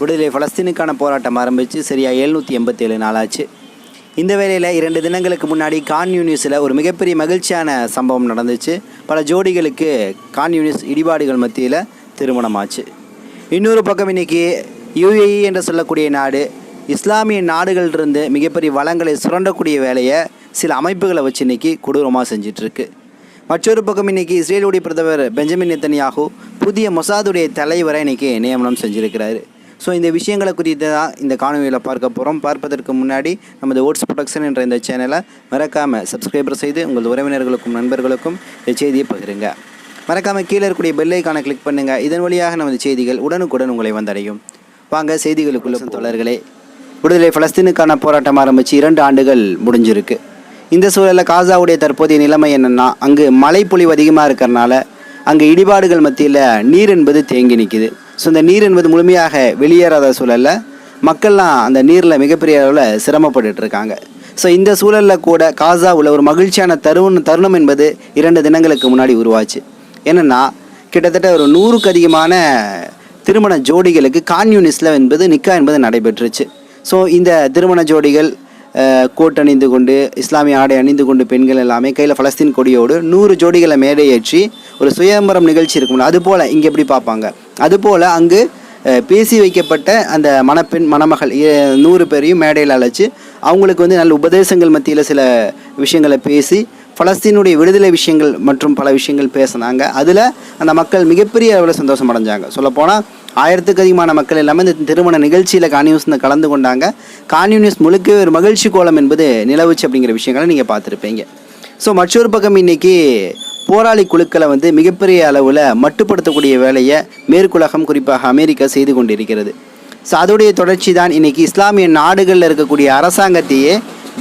விடுதலை பலஸ்தீனுக்கான போராட்டம் ஆரம்பித்து சரியாக எழுநூற்றி எண்பத்தேழு நாளாச்சு. இந்த வேளையில் இரண்டு தினங்களுக்கு முன்னாடி கான் யூனிஸில் ஒரு மிகப்பெரிய மகிழ்ச்சியான சம்பவம் நடந்துச்சு. பல ஜோடிகளுக்கு கான் யூனிஸ் இடிபாடுகள் மத்தியில் திருமணமாச்சு. இன்னொரு பக்கம் இன்னைக்கு யுஏஇ என்று சொல்லக்கூடிய நாடு இஸ்லாமிய நாடுகளிலிருந்து மிகப்பெரிய வளங்களை சுரண்டக்கூடிய வேலையை சில அமைப்புகளை வச்சு இன்னைக்கு கொடூரமாக செஞ்சிட்ருக்கு. மற்றொரு பக்கம் இன்னைக்கு இஸ்ரேலுடைய பிரதமர் பெஞ்சமின் நெத்தனியாகு புதிய மொசாதுடைய தலைவரை இன்னைக்கு நியமனம் செஞ்சுருக்கிறாரு. ஸோ இந்த விஷயங்களை குறித்து தான் இந்த காணொலியில் பார்க்க போகிறோம் பார்ப்பதற்கு முன்னாடி நமது ஓட்ஸ் ப்ரொடக்ஷன் என்ற இந்த சேனலை மறக்காமல் சப்ஸ்கிரைபர் செய்து உங்கள் உறவினர்களுக்கும் நண்பர்களுக்கும் இந்த செய்தியை பகிருங்க. மறக்காமல் கீழே இருக்கக்கூடிய பெல்லைக்கான கிளிக் பண்ணுங்கள் இதன் வழியாக நமது செய்திகள் உடனுக்குடன் உங்களை வந்தடையும். வாங்க செய்திகளுக்குள்ள தோழர்களே விடுதலை பலஸ்தீனுக்கான போராட்டம் ஆரம்பித்து இரண்டு ஆண்டுகள் முடிஞ்சிருக்கு. இந்த சூழலில் காசாவுடைய தற்போதைய நிலைமை என்னென்னா அங்கு மழைப்பொழிவு அதிகமாக இருக்கிறனால அங்கே இடிபாடுகள் மத்தியில் நீர் என்பது தேங்கி நிற்கிது ஸோ இந்த நீர் என்பது முழுமையாக வெளியேறாத சூழலில் மக்கள்லாம் அந்த நீரில் மிகப்பெரிய அளவில் சிரமப்பட்டு இருக்காங்க ஸோ இந்த சூழலில் கூட காசாவில் ஒரு மகிழ்ச்சியான தருணம் தருணம் என்பது இரண்டு தினங்களுக்கு முன்னாடி உருவாச்சு. என்னென்னா கிட்டத்தட்ட ஒரு நூறுக்கு அதிகமான திருமண ஜோடிகளுக்கு கான்யூனிஸில் என்பது நிக்கா என்பது நடைபெற்றுச்சு. ஸோ இந்த திருமண ஜோடிகள் அஹ், கோட் அணிந்து கொண்டு இஸ்லாமிய ஆடை அணிந்து கொண்டு பெண்கள் எல்லாமே கையில் ஃபலஸ்தீன் கொடியோடு நூறு ஜோடிகளை மேடையேற்றி ஒரு சுயம்பரம் நிகழ்ச்சி இருக்கும் அதுபோல் இங்கே எப்படி பார்ப்பாங்க? அதுபோல் அங்கு பேசி வைக்கப்பட்ட அந்த மணப்பெண் மணமகள் நூறு பேரையும் மேடையில் அழைச்சி அவங்களுக்கு வந்து நல்ல உபதேசங்கள் மத்தியில் சில விஷயங்களை பேசி பலஸ்தீனுடைய விடுதலை விஷயங்கள் மற்றும் பல விஷயங்கள் பேசினாங்க. அதில் அந்த மக்கள் மிகப்பெரிய அளவில் சந்தோஷம் அடைஞ்சாங்க. சொல்லப்போனால் ஆயிரத்துக்கு அதிகமான மக்கள் எல்லாமே இந்த திருமண நிகழ்ச்சியில் கான்யூனிஸ்ல கலந்து கொண்டாங்க. கான்யூனிஸ் முழுக்க ஒரு மகிழ்ச்சி கோலம் என்பது நிலவுச்சு அப்படிங்கிற விஷயங்களை நீங்கள் பார்த்துருப்பீங்க. ஸோ மற்றொரு பக்கம் இன்னைக்கு போராளி குழுக்களை வந்து மிகப்பெரிய அளவில் மட்டுப்படுத்தக்கூடிய வேலையை மேற்குலகம் குறிப்பாக அமெரிக்கா செய்து கொண்டிருக்கிறது. ஸோ அதோடைய தொடர்ச்சி தான் இன்னைக்கு இஸ்லாமிய நாடுகளில் இருக்கக்கூடிய அரசாங்கத்தையே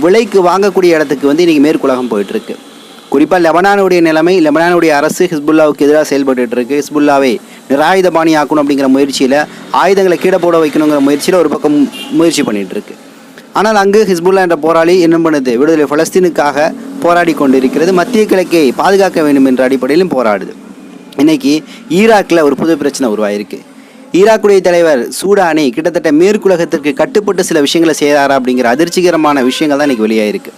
விலைக்கு வாங்கக்கூடிய இடத்துக்கு வந்து இன்றைக்கி மேற்குலகம் போயிட்டுருக்கு குறிப்பாக லெபனானுடைய நிலைமை லெபனானுடைய அரசு ஹிஸ்புல்லாவுக்கு எதிராக செயல்பட்டு இருக்கு ஹிஸ்புல்லாவை நிராயுதபாணி ஆக்கணும் அப்படிங்கிற முயற்சியில் ஆயுதங்களை கீழே போட வைக்கணுங்கிற முயற்சியில் ஒரு பக்கம் முயற்சி பண்ணிட்டு இருக்கு ஆனால் அங்கு ஹிஸ்புல்லா என்ற போராளி என்ன பண்ணுது? விடுதலை பலஸ்தீனுக்காக போராடி கொண்டிருக்கிறது. மத்திய கிழக்கை பாதுகாக்க வேண்டும் என்ற அடிப்படையிலும் போராடுது. இன்னைக்கு ஈராக்கில் ஒரு புது பிரச்சனை உருவாயிருக்கு. ஈராக்குடைய தலைவர் சூடானி கிட்டத்தட்ட மேற்குலகத்திற்கு கட்டுப்பட்டு சில விஷயங்களை செய்கிறாரா அப்படிங்கிற அதிர்ச்சிகரமான விஷயங்கள் தான் இன்னைக்கு வெளியாயிருக்கு.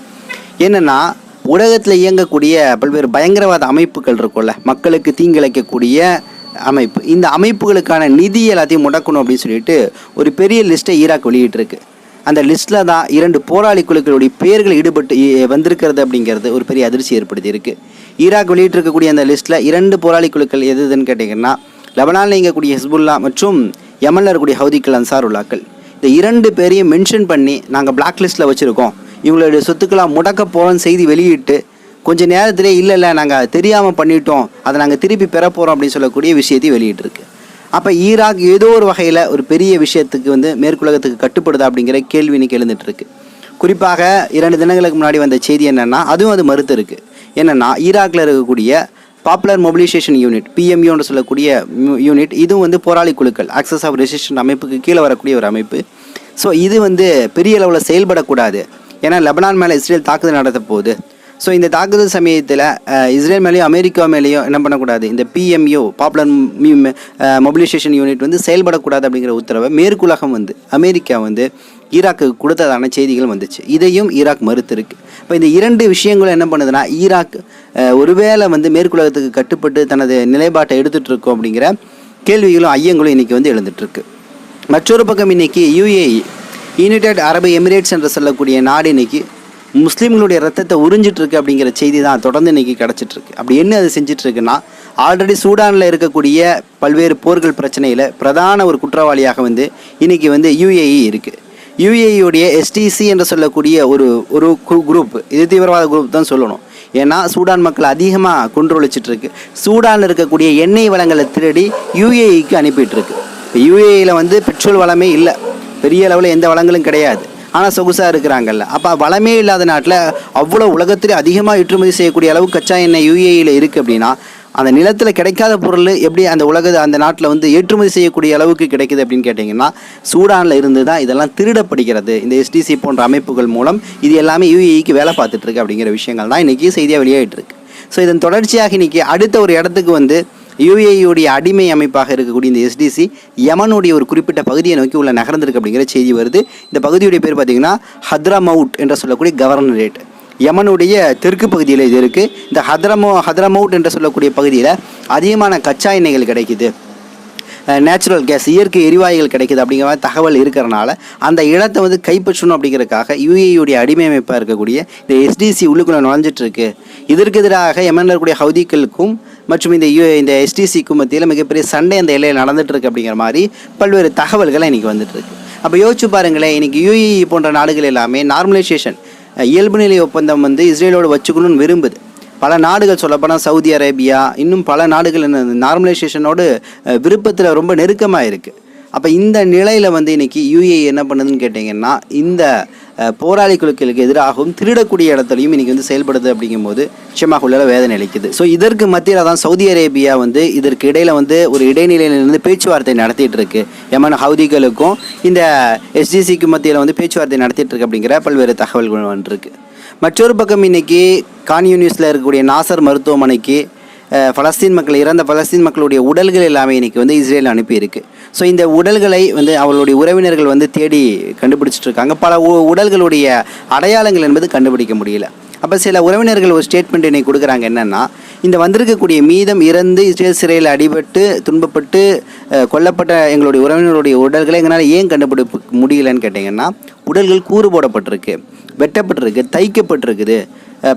என்னென்னா உலகத்தில் இயங்கக்கூடிய பல்வேறு பயங்கரவாத அமைப்புகள் இருக்கும்ல மக்களுக்கு தீங்கிழைக்கக்கூடிய அமைப்பு. இந்த அமைப்புகளுக்கான நிதி எல்லாத்தையும் முடக்கணும் அப்படின்னு சொல்லிட்டு ஒரு பெரிய லிஸ்ட்டை ஈராக் வெளியிட்டிருக்கு. அந்த லிஸ்ட்டில் தான் இரண்டு போராளி குழுக்களுடைய பெயர்கள் ஈடுபட்டு இ- வந்திருக்கிறது அப்படிங்கிறது ஒரு பெரிய அதிர்ச்சி ஏற்படுத்தி இருக்குது ஈராக் வெளியிட்டிருக்கக்கூடிய அந்த லிஸ்ட்டில் இரண்டு போராளி குழுக்கள் எது எதுன்னு கேட்டிங்கன்னா லெபனானில் இயங்கக்கூடிய ஹிஸ்புல்லா மற்றும் யமனில் இருக்கக்கூடிய ஹவுதிக்கள் அன்சாருல்லாக்கள். இந்த இரண்டு பேரையும் மென்ஷன் பண்ணி நாங்கள் பிளாக் லிஸ்ட்டில் வச்சுருக்கோம். இவங்களுடைய சொத்துக்கெல்லாம் முடக்க போகிறோம்னு செய்தி வெளியிட்டு கொஞ்சம் நேரத்திலே இல்லை இல்லை நாங்கள் தெரியாமல் பண்ணிட்டோம் அதை நாங்கள் திருப்பி பெற போகிறோம் அப்படின்னு சொல்லக்கூடிய விஷயத்தை வெளியிட்டிருக்கு. அப்போ ஈராக் ஏதோ ஒரு வகையில் ஒரு பெரிய விஷயத்துக்கு வந்து மேற்குலகத்துக்கு கட்டுப்படுதா அப்படிங்கிற கேள்வி இன்னைக்கு இருக்கு குறிப்பாக இரண்டு தினங்களுக்கு முன்னாடி வந்த செய்தி என்னென்னா அதுவும் அது மறுத்து இருக்கு. என்னென்னா ஈராக்கில் இருக்கக்கூடிய பாப்புலர் மொபிலைசேஷன் யூனிட் பிஎம்யூன்னு சொல்லக்கூடிய யூனிட் இதுவும் வந்து போராளி குழுக்கள் ஆக்சஸ் ஆஃப் ரெசிஸ்டன் அமைப்புக்கு கீழே வரக்கூடிய ஒரு அமைப்பு. ஸோ இது வந்து பெரிய அளவில் செயல்படக்கூடாது. ஏன்னா லெபனான் மேலே இஸ்ரேல் தாக்குதல் நடத்த போகுது ஸோ இந்த தாக்குதல் சமயத்தில் இஸ்ரேல் மேலேயும் அமெரிக்கா மேலேயும் என்ன பண்ணக்கூடாது? இந்த பிஎம்யூ பாப்புலர் மொபிலைசேஷன் யூனிட் வந்து செயல்படக்கூடாது அப்படிங்கிற உத்தரவை மேற்குலகம் வந்து அமெரிக்கா வந்து ஈராக்கு கொடுத்ததான செய்திகள் வந்துச்சு. இதையும் ஈராக் மறுத்திருக்கு. இப்போ இந்த இரண்டு விஷயங்களும் என்ன பண்ணுதுன்னா ஈராக் ஒருவேளை வந்து மேற்குலகத்துக்கு கட்டுப்பட்டு தனது நிலைப்பாட்டை எடுத்துகிட்டு இருக்கோம் அப்படிங்கிற கேள்விகளும் ஐயங்களும் இன்னைக்கு வந்து எழுந்துட்டுருக்கு. மற்றொரு பக்கம் இன்னைக்கு யுஏஇ யுனைடெட் அரபு எமிரேட்ஸ் என்று சொல்லக்கூடிய நாடு இன்னைக்கு முஸ்லீம்களுடைய ரத்தத்தை உறிஞ்சிட்டு இருக்கு அப்படிங்கிற செய்தி தான் தொடர்ந்து இன்னைக்கு கிடச்சிட்ருக்கு அப்படி என்ன அது செஞ்சிட்ருக்குன்னா ஆல்ரெடி சூடானில் இருக்கக்கூடிய பல்வேறு போர்கள் பிரச்சனையில் பிரதான ஒரு குற்றவாளியாக வந்து இன்னைக்கு வந்து யுஏஇ இருக்குது யுஏஇயுடைய எஸ்டிசி என்று சொல்லக்கூடிய ஒரு ஒரு குரூப் இது தீவிரவாத குரூப் தான் சொல்லணும். ஏன்னா சூடான் மக்கள் அதிகமாக கொன்றொழிச்சிட்ருக்கு சூடானில் இருக்கக்கூடிய எண்ணெய் வளங்களை திருடி யுஏஇக்கு அனுப்பிட்டுருக்கு. இப்போ யுஏஇயில் வந்து பெட்ரோல் வளமே இல்லை. பெரிய அளவில் எந்த வளங்களும் கிடையாது. ஆனால் சொகுசாக இருக்கிறாங்கல்ல. அப்போ வளமே இல்லாத நாட்டில் அவ்வளோ உலகத்திலே அதிகமாக ஏற்றுமதி செய்யக்கூடிய அளவு கச்சா எண்ணெய் யூஏஇயில் இருக்குது அப்படின்னா அந்த நிலத்தில் கிடைக்காத பொருள் எப்படி அந்த உலக அந்த நாட்டில் வந்து ஏற்றுமதி செய்யக்கூடிய அளவுக்கு கிடைக்குது அப்படின்னு கேட்டிங்கன்னா சூடானில் இருந்து தான் இதெல்லாம் திருடப்படுகிறது. இந்த எஸ்டிசி போன்ற அமைப்புகள் மூலம் இது எல்லாமே யூஏஇக்கு வேலை பார்த்துட்ருக்கு அப்படிங்கிற விஷயங்கள் தான் இன்றைக்கி செய்தியாக வெளியாகிட்டு இருக்கு. ஸோ இதன் தொடர்ச்சியாக இன்றைக்கி அடுத்த ஒரு இடத்துக்கு வந்து யுஏஇயுடைய அடிமை அமைப்பாக இருக்கக்கூடிய இந்த எஸ்டிசி யமனுடைய ஒரு குறிப்பிட்ட பகுதியை நோக்கி உள்ள நகர்ந்திருக்கு அப்படிங்கிற செய்தி வருது. இந்த பகுதியுடைய பேர் பார்த்தீங்கன்னா ஹத்ராமவுட் என்று சொல்லக்கூடிய கவர்னரேட் யமனுடைய தெற்கு பகுதியில் இது இருக்குது இந்த ஹத்ரமோ ஹத்ரமவுட் என்று சொல்லக்கூடிய பகுதியில் அதிகமான கச்சா எண்ணெய்கள் கிடைக்குது. நேச்சுரல் கேஸ் இயற்கை எரிவாயுகள் கிடைக்குது அப்படிங்கிற மாதிரி தகவல் இருக்கிறனால அந்த இடத்தை வந்து கைப்பற்றணும் அப்படிங்கிறதுக்காக யூஏயுடைய அடிமை அமைப்பாக இருக்கக்கூடிய இந்த எஸ்டிசி உள்ளுக்குள்ளே நுழைஞ்சிட்டு இருக்கு. இதற்கு எதிராக எமன்ல இருக்கக்கூடிய ஹவுதிகளுக்கும் மற்றும் இந்த யூ இந்த எஸ்டிசிக்கும் மத்தியில் மிகப்பெரிய சண்டை அந்த எல்லையில் நடந்துட்டு அப்படிங்கிற மாதிரி பல்வேறு தகவல்கள் இன்றைக்கி வந்துட்டுருக்கு. அப்போ யோசிச்சு பாருங்களேன் இன்றைக்கி யூஏஇ போன்ற நாடுகள் எல்லாமே நார்மலைசேஷன் இயல்பு நிலை ஒப்பந்தம் வந்து இஸ்ரேலோடு வச்சுக்கணும்னு விரும்புது. பல நாடுகள் சொல்லப்போனால் சவுதி அரேபியா இன்னும் பல நாடுகள் என்ன நார்மலைசேஷனோடு விருப்பத்தில் ரொம்ப நெருக்கமாக இருக்குது அப்போ இந்த நிலையில் வந்து இன்றைக்கி யூஏ என்ன பண்ணுதுன்னு கேட்டிங்கன்னா இந்த போராளி குழுக்களுக்கு எதிராகவும் திருடக்கூடிய இடத்துலையும் இன்னைக்கு வந்து செயல்படுது அப்படிங்கும்போது நிச்சயமாக உள்ள வேதனை அளிக்குது. ஸோ இதற்கு மத்தியில் தான் சவுதி அரேபியா வந்து இதற்கு இடையில வந்து ஒரு இடைநிலையிலிருந்து பேச்சுவார்த்தை நடத்திட்டு இருக்கு. எமன் ஹவுதிகளுக்கும் இந்த எஸ்டிசிக்கு மத்தியில் வந்து பேச்சுவார்த்தை நடத்திட்டு இருக்கு அப்படிங்கிற பல்வேறு தகவல்கள் வந்துருக்கு. மற்றொரு பக்கம் இன்னைக்கு கான்யூனியூஸில் இருக்கக்கூடிய நாசர் மருத்துவமனைக்கு பலஸ்தீன் மக்கள் இறந்த பலஸ்தீன் மக்களுடைய உடல்கள் எல்லாமே இன்றைக்கி வந்து இஸ்ரேல் அனுப்பியிருக்கு. ஸோ இந்த உடல்களை வந்து அவளுடைய உறவினர்கள் வந்து தேடி கண்டுபிடிச்சிட்டு இருக்காங்க பல உ- உடல்களுடைய அடையாளங்கள் என்பது கண்டுபிடிக்க முடியல. அப்போ சில உறவினர்கள் ஒரு ஸ்டேட்மெண்ட் இன்னைக்கு கொடுக்குறாங்க என்னென்னா இந்த வந்திருக்கக்கூடிய மீதம் இறந்து இஸ்ரேல் சிறையில் அடிபட்டு துன்பப்பட்டு கொல்லப்பட்ட எங்களுடைய உறவினருடைய உடல்களை எங்களால் ஏன் கண்டுபிடிப்பு முடியலன்னு கேட்டிங்கன்னா உடல்கள் கூறு போடப்பட்டிருக்கு வெட்டப்பட்டிருக்கு தைக்கப்பட்டிருக்குது.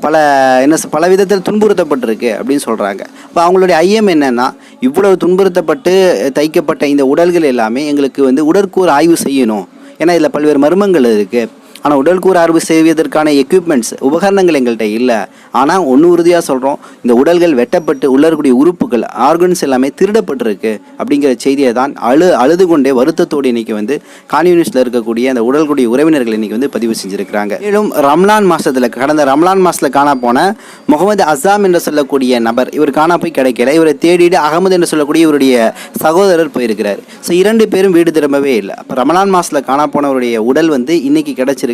பல என்ன பல விதத்தில் துன்புறுத்தப்பட்டிருக்கு அப்படின்னு சொல்கிறாங்க இப்போ அவங்களுடைய ஐயம் என்னென்னா இவ்வளவு துன்புறுத்தப்பட்டு தைக்கப்பட்ட இந்த உடல்கள் எல்லாமே எங்களுக்கு வந்து உடற்கூறு ஆய்வு செய்யணும். ஏன்னா இதில் பல்வேறு மர்மங்கள் இருக்குது ஆனால் உடல்கூறு அறுவை செய்வதற்கான எக்யூப்மெண்ட்ஸ் உபகரணங்கள் எங்கள்கிட்ட இல்லை. ஆனால் ஒன்று உறுதியாக சொல்கிறோம் இந்த உடல்கள் வெட்டப்பட்டு உள்ள இருக்கக்கூடிய உறுப்புகள் ஆர்கன்ஸ் எல்லாமே திருடப்பட்டிருக்கு அப்படிங்கிற செய்தியை தான் அழு அழுது கொண்டே வருத்தத்தோடு இன்னைக்கு வந்து கான்யூனிஸ்டில் இருக்கக்கூடிய அந்த உடல்களுடைய உறவினர்கள் இன்றைக்கி வந்து பதிவு செஞ்சுருக்கிறாங்க. மேலும் ரம்லான் மாதத்தில் கடந்த ரம்லான் மாதத்தில் காண போன முகமது அசாம் என்று சொல்லக்கூடிய நபர் இவர் காண போய் கிடைக்கல. இவரை தேடிட்டு அகமது என்று சொல்லக்கூடிய இவருடைய சகோதரர் போயிருக்கிறார். ஸோ இரண்டு பேரும் வீடு திரும்பவே இல்லை. அப்போ ரமலான் மாதத்தில் காண போனவருடைய உடல் வந்து இன்றைக்கி கிடச்சிருக்கு.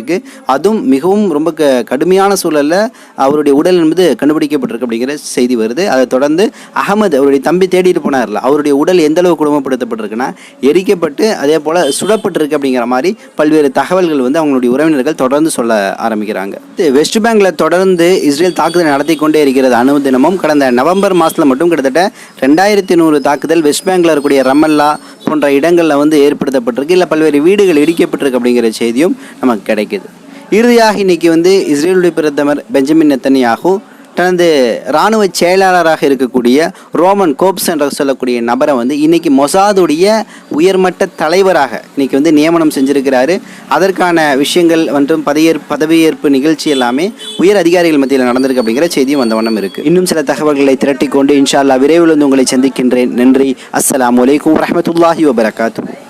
அதுவும் மிகவும் ரொம்ப க கடுமையான சூழலில் அவருடைய உடல் என்பது கண்டுபிடிக்கப்பட்டிருக்கு அப்படிங்கிற செய்தி வருது. அதை தொடர்ந்து அகமது அவருடைய தம்பி தேடிட்டு போனார்ல அவருடைய உடல் எந்த அளவு குடும்பப்படுத்தப்பட்டிருக்குன்னா எரிக்கப்பட்டு அதே போல் சுடப்பட்டிருக்கு அப்படிங்கிற மாதிரி பல்வேறு தகவல்கள் வந்து அவங்களுடைய உறவினர்கள் தொடர்ந்து சொல்ல ஆரம்பிக்கிறாங்க. இது வெஸ்ட் பேங்கில் தொடர்ந்து இஸ்ரேல் தாக்குதல் நடத்தி கொண்டே இருக்கிறது அனுதினமும் கடந்த நவம்பர் மாதத்தில் மட்டும் கிட்டத்தட்ட ரெண்டாயிரத்தி நூறு தாக்குதல் வெஸ்ட் பேங்க்ல இருக்கக்கூடிய ரமல்லா போன்ற இடங்களில் வந்து ஏற்படுத்தப்பட்டிருக்கு. இல்லை பல்வேறு வீடுகள் இடிக்கப்பட்டிருக்கு அப்படிங்கிற செய்தியும் நமக்கு கிடைக்குது. இறுதியாக இன்னைக்கு வந்து இஸ்ரேலுடைய பிரதமர் பெஞ்சமின் நெத்தனியாகும் தனது இராணுவ செயலாளராக இருக்கக்கூடிய ரோமன் கோப்ஸ் என்ற சொல்லக்கூடிய நபரை வந்து இன்றைக்கி மொசாதுடைய உயர்மட்ட தலைவராக இன்றைக்கி வந்து நியமனம் செஞ்சுருக்கிறாரு. அதற்கான விஷயங்கள் மற்றும் பதவியேற்பு பதவியேற்பு நிகழ்ச்சி எல்லாமே உயர் அதிகாரிகள் மத்தியில் நடந்திருக்கு அப்படிங்கிற செய்தியும் வந்த வண்ணம் இருக்கு. இன்னும் சில தகவல்களை திரட்டிக்கொண்டு இன்ஷால்லா விரைவில் வந்து உங்களை சந்திக்கின்றேன். நன்றி. அஸ்லாம் அலைக்கும் வரஹ்மத்துல்லாஹி வபரகாத்து